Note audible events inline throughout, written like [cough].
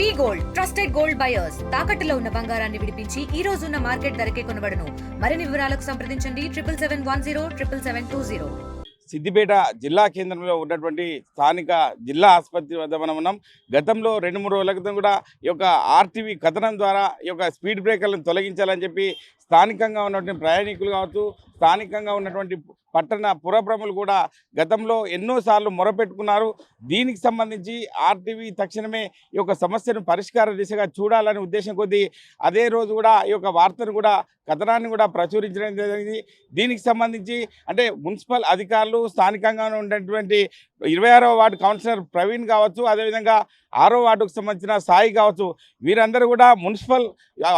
V gold trusted gold buyers. తాకట్టులో ఉన్న బంగారాన్ని విడిపించి ఈ రోజు ఉన్న మార్కెట్ ధరకే కొనబడను. మరిన్ని వివరాలకు సంప్రదించండి. Triple seven one zero triple seven two zero. Siddipet జిల్లా కేంద్రంలో ఉన్నటువంటి స్థానిక జిల్లా ఆసుపత్రి వద్ద మనం ఉన్నాం. గతంలో రెండు మూడు రోజుల క్రితం కూడా ఈ యొక్క ఆర్టీవీ కథనం ద్వారా ఈ యొక్క స్పీడ్ బ్రేకర్లను తొలగించాలని చెప్పి స్థానికంగా ఉన్నటువంటి ప్రయాణికులు కావచ్చు స్థానికంగా ఉన్నటువంటి పట్టణ పురప్రములు కూడా గతంలో ఎన్నోసార్లు మొరపెట్టుకున్నారు. దీనికి సంబంధించి ఆర్టీవీ తక్షణమే ఈ యొక్క సమస్యను పరిష్కార దిశగా చూడాలనే ఉద్దేశం కొద్దీ అదే రోజు కూడా ఈ యొక్క వార్తను కూడా కథనాన్ని కూడా ప్రచురించడం జరిగింది. దీనికి సంబంధించి అంటే మున్సిపల్ అధికారులు స్థానికంగా ఉన్నటువంటి ఇరవై ఆరో వార్డు కౌన్సిలర్ ప్రవీణ్ కావచ్చు అదేవిధంగా ఆరో వార్డుకు సంబంధించిన సాయి కావచ్చు. వీరందరూ కూడా మున్సిపల్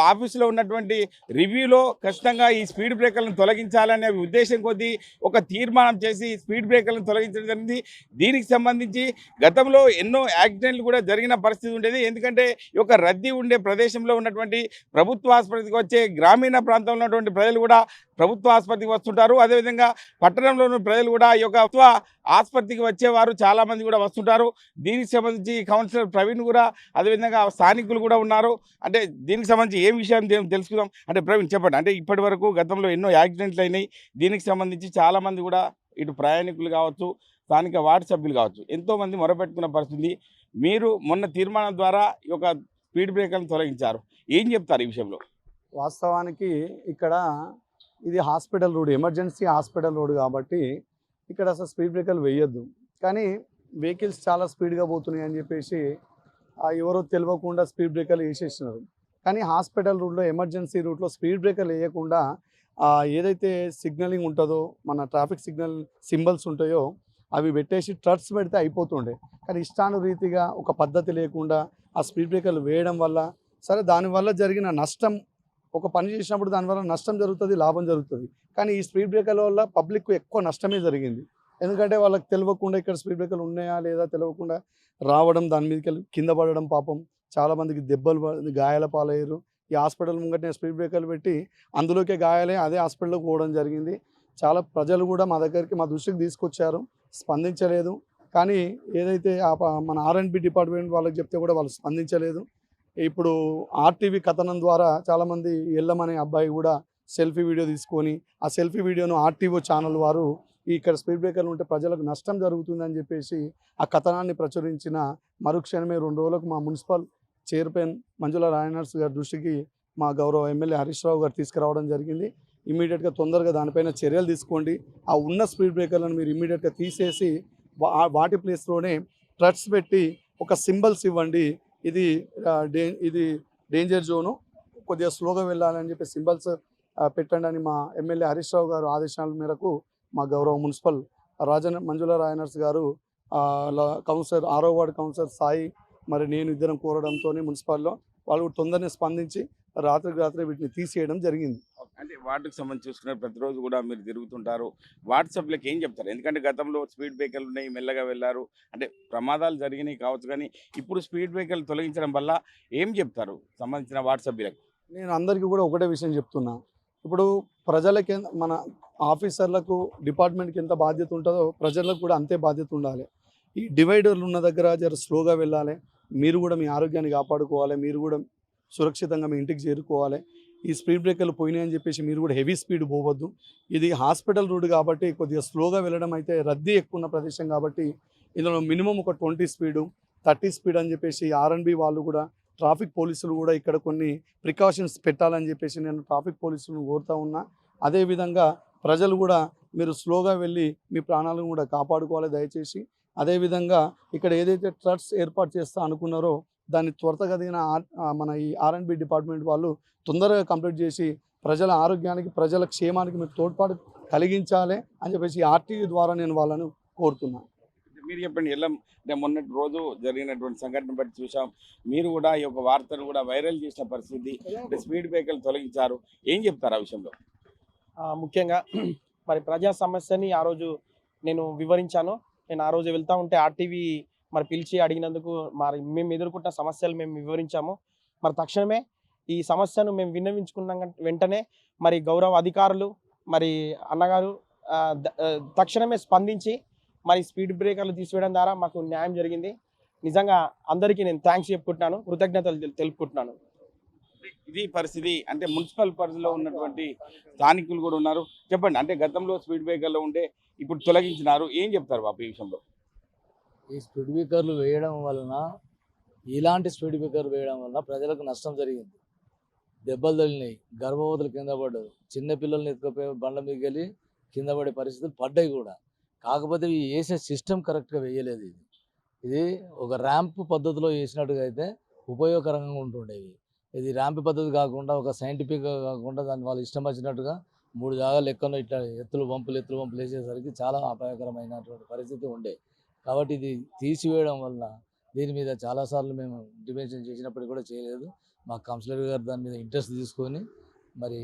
ఆఫీసులో ఉన్నటువంటి రివ్యూలో ఖచ్చితంగా ఈ స్పీడ్ బ్రేకర్లను తొలగించాలనే ఉద్దేశం కొద్దీ ఒక తీర్మానం చేసి స్పీడ్ బ్రేకర్లను తొలగించడం జరిగింది. దీనికి సంబంధించి గతంలో ఎన్నో యాక్సిడెంట్లు కూడా జరిగిన పరిస్థితి ఉండేది. ఎందుకంటే ఈ యొక్క రద్దీ ఉండే ప్రదేశంలో ఉన్నటువంటి ప్రభుత్వ ఆసుపత్రికి వచ్చే గ్రామీణ ప్రాంతంలో ఉన్నటువంటి ప్రజలు కూడా ప్రభుత్వ ఆసుపత్రికి వస్తుంటారు. అదేవిధంగా పట్టణంలోని ప్రజలు కూడా ఈ యొక్క ప్రభుత్వ ఆసుపత్రికి వచ్చేవారు చాలామంది కూడా వస్తుంటారు. దీనికి సంబంధించి కౌన్సిలర్ ప్రవీణ్ కూడా అదేవిధంగా స్థానికులు కూడా ఉన్నారు. అంటే దీనికి సంబంధించి ఏం విషయం తెలుసుకుందాం. అంటే ప్రవీణ్ చెప్పండి. అంటే ఇప్పటి వరకు గతంలో ఎన్నో యాక్సిడెంట్లు అయినాయి. దీనికి సంబంధించి చాలామంది కూడా ఇటు ప్రయాణికులు కావచ్చు స్థానిక వార్డు సభ్యులు కావచ్చు ఎంతో మంది మొరపెట్టుకున్న పరిస్థితి. మీరు మొన్న తీర్మానం ద్వారా ఈ యొక్క స్పీడ్ బ్రేకర్లను తొలగించారు. ఏం చెప్తారు ఈ విషయంలో? వాస్తవానికి ఇక్కడ ఇది hospital road emergency hospital road కాబట్టి ఇక్కడ అసలు స్పీడ్ బ్రేకర్లు వేయొద్దు. కానీ వెహికల్స్ చాలా స్పీడ్గా పోతున్నాయి అని చెప్పేసి ఎవరో తెలియకుండా స్పీడ్ బ్రేకర్లు వేసేసినారు. కానీ హాస్పిటల్ రూట్లో ఎమర్జెన్సీ రూట్లో స్పీడ్ బ్రేకర్లు వేయకుండా ఏదైతే సిగ్నలింగ్ ఉంటుందో మన ట్రాఫిక్ సిగ్నల్ సింబల్స్ ఉంటాయో అవి పెట్టేసి ట్రట్స్ పెడితే అయిపోతుండే. కానీ ఇష్టానురీతిగా ఒక పద్ధతి లేకుండా ఆ స్పీడ్ బ్రేకర్లు వేయడం వల్ల సరే దానివల్ల జరిగిన నష్టం ఒక పని చేసినప్పుడు దానివల్ల నష్టం జరుగుతుంది లాభం జరుగుతుంది. కానీ ఈ స్పీడ్ బ్రేకర్ల వల్ల పబ్లిక్ ఎక్కువ నష్టమే జరిగింది. ఎందుకంటే వాళ్ళకి తెలియకుండా ఇక్కడ స్పీడ్ బ్రేకర్లు ఉన్నాయా లేదా తెలియకుండా రావడం దాని మీదకి వెళ్ళి కింద పడడం పాపం. చాలా మందికి దెబ్బలు గాయాల పాలయ్యారు. ఈ హాస్పిటల్ ముంగటనే స్పీడ్ బ్రేకర్లు పెట్టి అందులోకే గాయాలే అదే హాస్పిటల్కి పోవడం జరిగింది. చాలా ప్రజలు కూడా మా దగ్గరికి మా దృష్టికి తీసుకొచ్చారు. స్పందించలేదు. కానీ ఏదైతే ఆ ప- మన ఆర్ఎండ్బి డిపార్ట్మెంట్ వాళ్ళకి చెప్తే కూడా వాళ్ళు స్పందించలేదు. ఇప్పుడు ఆర్టీవీ కథనం ద్వారా చాలామంది ఎల్లమనే అబ్బాయి కూడా సెల్ఫీ వీడియో తీసుకొని ఆ సెల్ఫీ వీడియోను ఆర్టీవో ఛానల్ వారు ఇక్కడ స్పీడ్ బ్రేకర్లు ఉంటే ప్రజలకు నష్టం జరుగుతుందని చెప్పేసి ఆ కథనాన్ని ప్రచురించిన మరుక్షణమే రెండు రోజులకు మా మున్సిపల్ చైర్మన్ మంజుల రాయనర్స్ గారి దృష్టికి మా గౌరవ ఎమ్మెల్యే హరీష్ రావు గారు తీసుకురావడం జరిగింది. ఇమీడియట్గా తొందరగా దానిపైన చర్యలు తీసుకోండి. ఆ ఉన్న స్పీడ్ బ్రేకర్లను మీరు ఇమీడియట్గా తీసేసి వాటి ప్లేస్లోనే ట్రట్స్ పెట్టి ఒక సింబల్స్ ఇవ్వండి. ఇది డే ఇది డేంజర్ జోను కొద్దిగా స్లోగా వెళ్ళాలని చెప్పి సింబల్స్ పెట్టండి అని మా ఎమ్మెల్యే హరీష్ రావు గారు ఆదేశాల మేరకు మా గౌరవ మున్సిపల్ రాజన్ మంజుల రాయనర్స్ గారు కౌన్సిలర్ ఆరో వార్డు కౌన్సిలర్ సాయి మరి నేను ఇద్దరం కోరడంతో మున్సిపల్లో వాళ్ళు తొందరనే స్పందించి రాత్రికి రాత్రి వీటిని తీసేయడం జరిగింది. అంటే వాటికి సంబంధించి చూసుకున్న ప్రతిరోజు కూడా మీరు తిరుగుతుంటారు. వాట్సాప్లకు ఏం చెప్తారు? ఎందుకంటే గతంలో స్పీడ్ బ్రేకర్లు ఉన్నాయి మెల్లగా వెళ్ళారు. అంటే ప్రమాదాలు జరిగినాయి కావచ్చు కానీ ఇప్పుడు స్పీడ్ బ్రేకర్లు తొలగించడం వల్ల ఏం చెప్తారు? సంబంధించిన వాట్సాప్లకు నేను అందరికీ కూడా ఒకటే విషయం చెప్తున్నా. ఇప్పుడు ప్రజలకి మన ఆఫీసర్లకు డిపార్ట్మెంట్కి ఎంత బాధ్యత ఉంటుందో ప్రజలకు కూడా అంతే బాధ్యత ఉండాలి. ఈ డివైడర్లు ఉన్న దగ్గర జర స్లోగా వెళ్ళాలి. మీరు కూడా మీ ఆరోగ్యాన్ని కాపాడుకోవాలి. మీరు కూడా సురక్షితంగా మీ ఇంటికి చేరుకోవాలి. ఈ స్పీడ్ బ్రేకర్లు పోయినాయని చెప్పేసి మీరు కూడా హెవీ స్పీడ్ పోవద్దు. ఇది హాస్పిటల్ రోడ్ కాబట్టి కొద్దిగా స్లోగా వెళ్ళడం అయితే రద్దీ ఎక్కువ ఉన్న ప్రదేశం కాబట్టి ఇందులో మినిమం ఒక ట్వంటీ స్పీడు థర్టీ స్పీడ్ అని చెప్పేసి ఆర్ఎన్బి వాళ్ళు కూడా ట్రాఫిక్ పోలీసులు కూడా ఇక్కడ కొన్ని ప్రికాషన్స్ పెట్టాలని చెప్పేసి నేను ట్రాఫిక్ పోలీసులను కోరుతా ఉన్నా. అదేవిధంగా ప్రజలు కూడా మీరు స్లోగా వెళ్ళి మీ ప్రాణాలను కూడా కాపాడుకోవాలి దయచేసి. అదేవిధంగా ఇక్కడ ఏదైతే ట్రట్స్ ఏర్పాటు చేస్తా అనుకున్నారో దాన్ని ఆ, మన ఈ ఆర్ఎండ్బి డిపార్ట్మెంట్ వాళ్ళు తొందరగా కంప్లీట్ చేసి ప్రజల ఆరోగ్యానికి ప్రజల క్షేమానికి మీరు తోడ్పాటు కలిగించాలి అని చెప్పేసి ఆర్టీవీ ద్వారా నేను వాళ్ళను కోరుతున్నాను మీరు చెప్పండి ఎలా అంటే మొన్నటి రోజు జరిగినటువంటి సంఘటన బట్టి చూసాం. మీరు కూడా ఈ యొక్క వార్తను కూడా వైరల్ చేసిన పరిస్థితి అంటే స్పీడ్ బ్రేకర్లు తొలగించారు. ఏం చెప్తారు ఆ విషయంలో? ఆ, ముఖ్యంగా [clears throat] మరి ప్రజా సమస్యని ఆ రోజు నేను వివరించాను. నేను ఆ రోజు వెళ్తా ఉంటే ఆర్టీవీ మరి పిలిచి అడిగినందుకు మరి మేము ఎదుర్కొంటున్న సమస్యలు మేము వివరించాము. మరి తక్షణమే ఈ సమస్యను మేము విన్నవించుకున్న వెంటనే మరి గౌరవ అధికారులు మరి అన్నగారు తక్షణమే స్పందించి మరి స్పీడ్ బ్రేకర్లు తీసివేయడం ద్వారా మాకు న్యాయం జరిగింది. నిజంగా అందరికీ నేను థ్యాంక్స్ చెప్పుకుంటున్నాను. కృతజ్ఞతలు తెలుపుకుంటున్నాను. ఇది పరిస్థితి. అంటే మున్సిపల్ పరిధిలో ఉన్నటువంటి స్థానికులు కూడా ఉన్నారు. చెప్పండి అంటే గతంలో స్పీడ్ బ్రేకర్లో ఉండే ఇప్పుడు తొలగించినారు. ఏం చెప్తారు బాబు ఈ విషయంలో? ఈ స్పీడ్ బ్రేకర్లు వేయడం వలన ఇలాంటి స్పీడ్ బ్రేకర్ వేయడం వలన ప్రజలకు నష్టం జరిగింది. దెబ్బలు తగిలినాయి. గర్భవతులు కింద పడ్డారు. చిన్న పిల్లల్ని ఎత్తుకపోయి బండ్ల మీదకి వెళ్ళి కింద పడే పరిస్థితులు పడ్డాయి కూడా. కాకపోతే ఈ వేసే సిస్టమ్ కరెక్ట్గా వేయలేదు ఇది. ఇది ఒక ర్యాంప్ పద్ధతిలో వేసినట్టుగా అయితే ఉపయోగకరంగా ఉంటుండేవి. ఇది ర్యాంప్ పద్ధతి కాకుండా ఒక సైంటిఫిక్గా కాకుండా దాన్ని వాళ్ళు ఇష్టం వచ్చినట్టుగా మూడు జాగాలు ఎక్కడో ఇట్లా ఎత్తులు పంపులు ఎత్తులు పంపులు వేసేసరికి చాలా అపాయకరమైనటువంటి పరిస్థితి ఉండే. కాబట్టి ఇది తీసివేయడం వల్ల దీని మీద చాలాసార్లు మేము ఇంటిమేషన్ చేసినప్పటికీ కూడా చేయలేదు. మా కౌన్సిలర్ గారు దాని మీద ఇంట్రెస్ట్ తీసుకొని మరి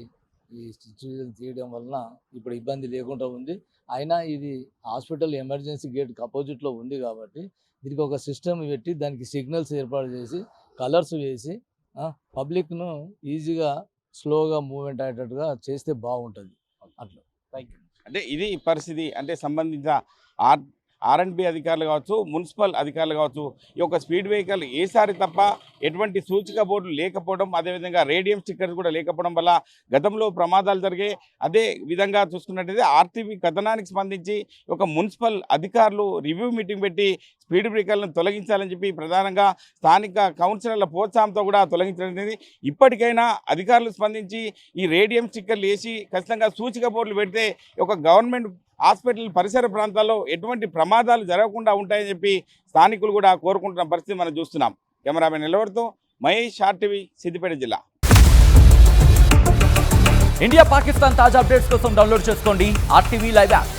ఈ సిచ్యువేషన్ తీయడం వలన ఇప్పుడు ఇబ్బంది లేకుండా ఉంది. అయినా ఇది హాస్పిటల్ ఎమర్జెన్సీ గేట్ అపోజిట్లో ఉంది కాబట్టి దీనికి ఒక సిస్టమ్ పెట్టి దానికి సిగ్నల్స్ ఏర్పాటు చేసి కలర్స్ వేసి పబ్లిక్ను ఈజీగా స్లోగా మూవ్మెంట్ అయ్యేటట్టుగా చేస్తే బాగుంటుంది. అట్లా. థ్యాంక్ యూ అంటే ఇది పరిస్థితి అంటే సంబంధించిన ఆర్ ఆర్ఎండ్బి అధికారులు కావచ్చు మున్సిపల్ అధికారులు కావచ్చు ఈ యొక్క స్పీడ్ వెహికల్ ఏసారి తప్ప ఎటువంటి సూచిక బోర్డులు లేకపోవడం అదేవిధంగా రేడియం స్టిక్కర్స్ కూడా లేకపోవడం వల్ల గతంలో ప్రమాదాలు జరిగే అదే విధంగా చూసుకున్నట్టయితే ఆర్టీవీ కథనానికి స్పందించి ఒక మున్సిపల్ అధికారులు రివ్యూ మీటింగ్ పెట్టి స్పీడ్ బ్రేకర్లను తొలగించాలని చెప్పి ప్రధానంగా స్థానిక కౌన్సిలర్ల ప్రోత్సాహంతో కూడా తొలగించడం జరిగింది. ఇప్పటికైనా అధికారులు స్పందించి ఈ రేడియం స్టిక్కర్లు వేసి ఖచ్చితంగా సూచిక బోర్డులు పెడితే ఒక గవర్నమెంట్ హాస్పిటల్ పరిసర ప్రాంతాల్లో ఎటువంటి ప్రమాదాలు జరగకుండా ఉంటాయని చెప్పి స్థానికులు కూడా కోరుకుంటున్న పరిస్థితి మనం చూస్తున్నాం. కెమెరామెన్ నిలబడుతూ మహేష్ ఆర్టీవీ సిద్దిపేట జిల్లా. ఇండియా పాకిస్తాన్ తాజా అప్డేట్స్ కోసం డౌన్లోడ్ చేసుకోండి. RTV live app.